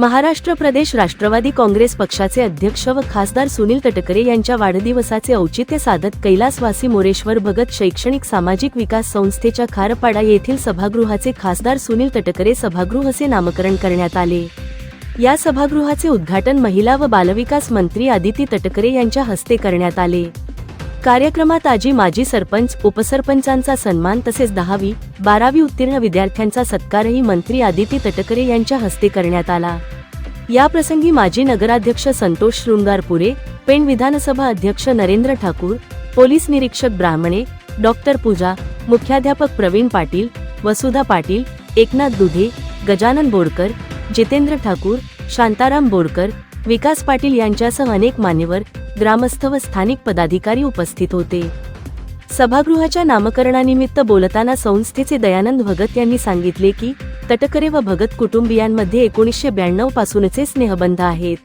महाराष्ट्र प्रदेश राष्ट्रवादी काँग्रेस पक्षाचे अध्यक्ष व खासदार सुनील तटकरे यांच्या वाढदिवसाचे औचित्य साधत कैलासवासी मोरेश्वर भगत शैक्षणिक सामाजिक विकास संस्थेच्या खारपाडा येथील सभागृहाचे खासदार सुनील तटकरे सभागृह असे नामकरण करण्यात आले. या सभागृहाचे उद्घाटन महिला व बालविकास मंत्री आदिती तटकरे यांच्या हस्ते करण्यात आले. कार्यक्रमात आजी माजी सरपंच उपसरपंचांचा सन्मान तसेच दहावी बारावी उत्तीर्ण विद्यार्थ्यांचा सत्कारही मंत्री आदिती तटकरे यांच्या हस्ते करण्यात आला. याप्रसंगी माजी नगराध्यक्ष संतोष शृंगारपुरे पेण विधानसभा अध्यक्ष नरेंद्र ठाकूर पोलीस निरीक्षक ब्राह्मणे डॉक्टर पूजा मुख्याध्यापक प्रवीण पाटील वसुधा पाटील एकनाथ दुधे गजानन बोरकर जितेंद्र ठाकूर शांताराम बोरकर विकास पाटील यांच्यासह अनेक मान्यवर ग्रामस्थ व स्थानिक पदाधिकारी उपस्थित होते. सभागृहाच्या नामकरणानिमित्त बोलताना संस्थेचे दयानंद भगत यांनी सांगितले की तटकरे व भगत कुटुंबियांमध्ये एकोणीसशे ब्याण्णव पासूनचे स्नेहबंध आहेत.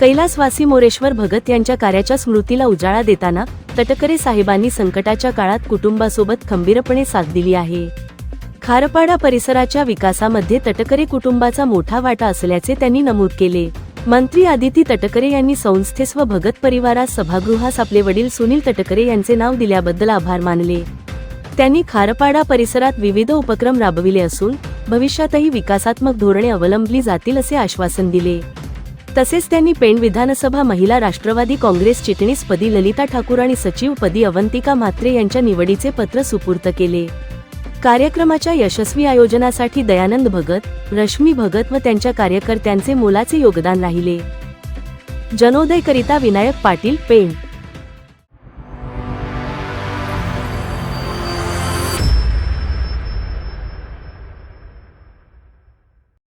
कैलासवासी मोरेश्वर भगत यांच्या कार्याच्या स्मृतीला उजाळा देताना तटकरे साहेबांनी संकटाच्या काळात कुटुंबासोबत खंबीरपणे साथ दिली आहे. खारपाडा परिसराच्या विकासामध्ये तटकरे कुटुंबाचा मोठा वाटा असल्याचे त्यांनी नमूद केले. मंत्री आदिती तटकरे यांनी संस्थेस व भगत परिवारास सभागृहास आपले वडील सुनील तटकरे यांचे नाव दिल्याबद्दल आभार मानले. त्यांनी खारपाडा परिसरात विविध उपक्रम राबविले असून भविष्यातही विकासात्मक धोरणे अवलंबली जातील असे आश्वासन दिले. तसेच त्यांनी पेण विधानसभा महिला राष्ट्रवादी काँग्रेस चिटणीसपदी ललिता ठाकूर आणि सचिवपदी अवंतिका म्हात्रे यांच्या निवडीचे पत्र सुपूर्त केले. कार्यक्रमाच्या यशस्वी आयोजनासाठी दयानंद भगत रश्मी भगत व त्यांच्या कार्यकर्त्यांचे मोलाचे योगदान राहिले. जनोदयकरिता विनायक पाटील पेण